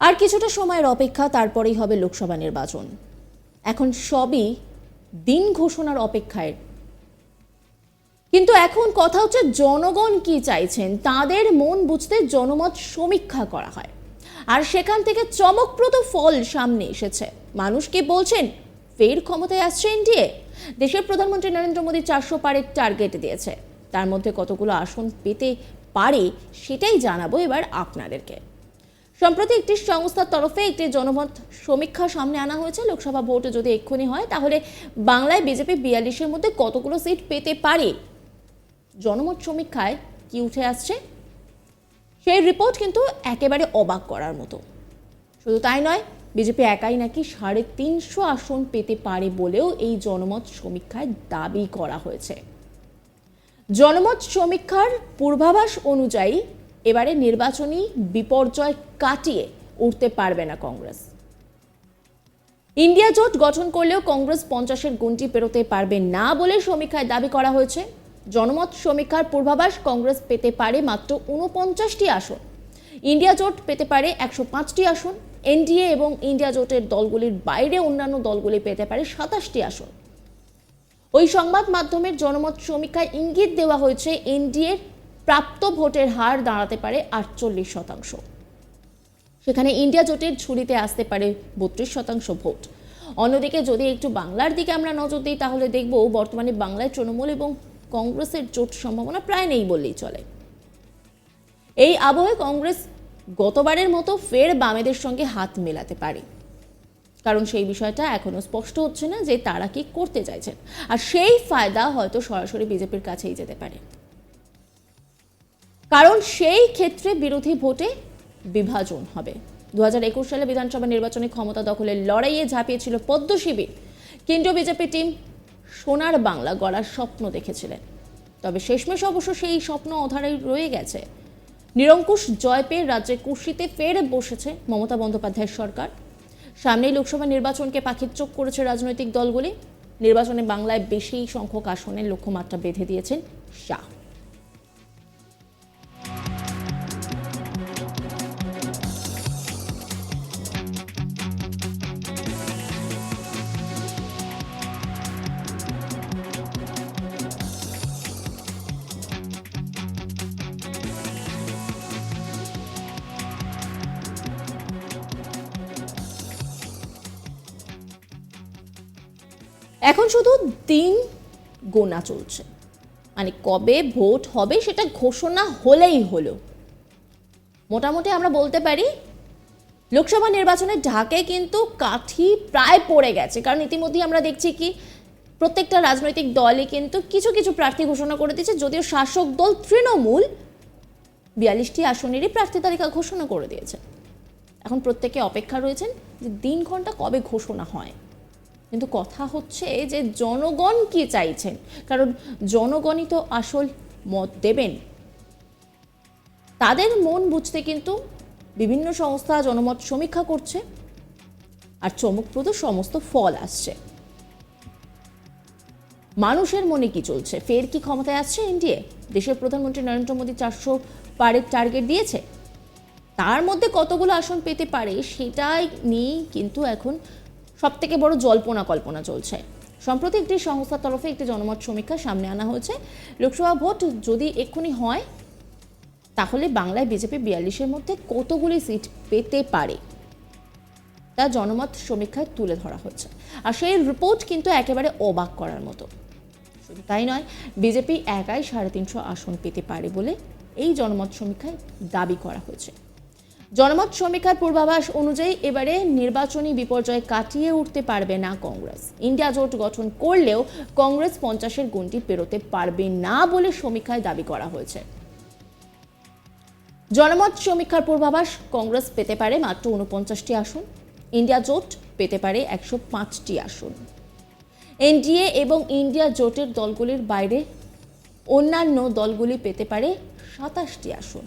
আর কিছুটা সময়ের অপেক্ষা, তারপরেই হবে লোকসভা নির্বাচন। এখন সবই দিন ঘোষণার অপেক্ষায়। কিন্তু এখন কথা হচ্ছে, জনগণ কি চাইছেন? তাদের মন বুঝতে জনমত সমীক্ষা করা হয়। আর সেখান থেকে চমকপ্রদ ফল সামনে এসেছে। মানুষ কি বলছেন, ফের ক্ষমতায় আসছে এনডিএ? দেশের প্রধানমন্ত্রী নরেন্দ্র মোদী চারশো পারের টার্গেট দিয়েছে। তার মধ্যে কতগুলো আসন পেতে পারে, সেটাই জানাব এবার আপনাদেরকে। সম্প্রতি একটি সংস্থার তরফে একটি জনমত সমীক্ষা সামনে আনা হয়েছে। লোকসভা ভোট যদি এক্ষুনি হয়, তাহলে বাংলায় বিজেপি বিয়াল্লিশের মধ্যে কতগুলো সিট পেতে পারে? জনমত সমীক্ষায় কি উঠে আসছে? সেই রিপোর্ট কিন্তু একেবারে অবাক করার মতো। শুধু তাই নয়, বিজেপি একাই নাকি সাড়ে তিনশো আসন পেতে পারে বলেও এই জনমত সমীক্ষায় দাবি করা হয়েছে। জনমত সমীক্ষার পূর্বাভাস অনুযায়ী এবারে নির্বাচনী বিপর্যয় কাটিয়ে উঠতে পারবে না কংগ্রেস। ইন্ডিয়া জোট গঠন করলেও কংগ্রেস পঞ্চাশের গুণটি পেরোতে পারবে না বলে সমীক্ষায় দাবি করা হয়েছে। জনমত সমীক্ষার পূর্বাভাস কংগ্রেস পেতে পারে মাত্র উনপঞ্চাশটি আসন। ইন্ডিয়া জোট পেতে পারে একশো পাঁচটি আসন। এনডিএ এবং ইন্ডিয়া জোটের দলগুলির বাইরে অন্যান্য দলগুলি পেতে পারে সাতাশটি আসন। ওই সংবাদ মাধ্যমের জনমত সমীক্ষায় ইঙ্গিত দেওয়া হয়েছে, এনডিএর প্রাপ্ত ভোটের হার দাঁড়াতে পারে আটচল্লিশ শতাংশ। সেখানে ইন্ডিয়া জোটের ঝুড়িতে আসতে পারে বত্রিশ শতাংশ ভোট। অন্যদিকে যদি একটু বাংলার দিকে আমরা নজর দিই, তাহলে দেখব বর্তমানে বাংলায় তৃণমূল এবং কংগ্রেসের জোট সম্ভাবনা প্রায় নেই বললেই চলে। এই আবহে কংগ্রেস গতবারের মতো ফের বামেদের সঙ্গে হাত মেলাতে পারে। কারণ সেই বিষয়টা এখনও স্পষ্ট হচ্ছে না যে তারা কি করতে চাইছেন। আর সেই ফায়দা হয়তো সরাসরি বিজেপির কাছেই যেতে পারে। কারণ সেই ক্ষেত্রে বিরোধী ভোটে বিভাজন হবে। দু হাজার একুশ সালে বিধানসভা নির্বাচনে ক্ষমতা দখলের লড়াইয়ে ঝাঁপিয়েছিল পদ্ম শিবির। কেন্দ্রীয় বিজেপি টিম সোনার বাংলা গড়ার স্বপ্ন দেখেছিলেন। তবে শেষমেশ অবশ্য সেই স্বপ্ন অধারে রয়ে গেছে। নিরঙ্কুশ জয় পেয়ে রাজ্যে কুশিতে ফের বসেছে মমতা বন্দ্যোপাধ্যায়ের সরকার। সামনেই লোকসভা নির্বাচনকে পাখির চোখ করেছে রাজনৈতিক দলগুলি। নির্বাচনে বাংলায় বেশি সংখ্যক আসনের লক্ষ্যমাত্রা বেঁধে দিয়েছেন শাহ। এখন শুধু দিন গোনা চলছে। মানে কবে ভোট হবে সেটা ঘোষণা হলেই হলো। মোটামুটি আমরা বলতে পারি, লোকসভা নির্বাচনের ঢাকে কিন্তু কাঠি প্রায় পড়ে গেছে। কারণ ইতিমধ্যেই আমরা দেখছি কি, প্রত্যেকটা রাজনৈতিক দলই কিন্তু কিছু কিছু প্রার্থী ঘোষণা করে দিয়েছে, যদিও শাসক দল তৃণমূল বিয়াল্লিশটি আসনেরই প্রার্থী তালিকা ঘোষণা করে দিয়েছে। এখন প্রত্যেকে অপেক্ষা রয়েছেন যে দিন ঘণ্টা কবে ঘোষণা হয়। কিন্তু কথা হচ্ছে যে জনগণ কি চাইছেন? কারণ জনগণই তো আসল মত দেবেন। তাদের মন বুঝতে কিন্তু বিভিন্ন সংস্থা জনমত সমীক্ষা করছে আর চমকপ্রদ সমস্ত ফল আসছে। মানুষের মনে কি চলছে? ফের কি ক্ষমতায় আসছে এনডিএ? দেশের প্রধানমন্ত্রী নরেন্দ্র মোদী চারশো পারের টার্গেট দিয়েছে। তার মধ্যে কতগুলো আসন পেতে পারে সেটাই নিয়েই কিন্তু এখন সব থেকে বড় জল্পনা কল্পনা চলছে। সম্প্রতি একটি সংস্থার তরফে একটি জনমত সমীক্ষা সামনে আনা হয়েছে। লোকসভা ভোট যদি এক্ষুনি হয়, তাহলে বাংলায় বিজেপি বিয়াল্লিশের মধ্যে কতগুলি সিট পেতে পারে? তা জনমত সমীক্ষায় তুলে ধরা হচ্ছে। আর সেই রিপোর্ট কিন্তু একেবারে অবাক করার মতো। শুধু তাই নয়, বিজেপি একাই সাড়ে তিনশো আসন পেতে পারে বলে এই জনমত সমীক্ষায় দাবি করা হয়েছে। জনমত সমীক্ষার পূর্বাভাস অনুযায়ী এবারে নির্বাচনী বিপর্যয় কাটিয়ে উঠতে পারবে না কংগ্রেস। ইন্ডিয়া জোট গঠন করলেও কংগ্রেস পঞ্চাশের গুণটি পেরোতে পারবে না বলে সমীক্ষায় দাবি করা হয়েছে। জনমত সমীক্ষার পূর্বাভাস কংগ্রেস পেতে পারে মাত্র উনপঞ্চাশটি আসন। ইন্ডিয়া জোট পেতে পারে একশো পাঁচটি আসন। এনডিএ এবং ইন্ডিয়া জোটের দলগুলির বাইরে অন্যান্য দলগুলি পেতে পারে সাতাশটি আসন।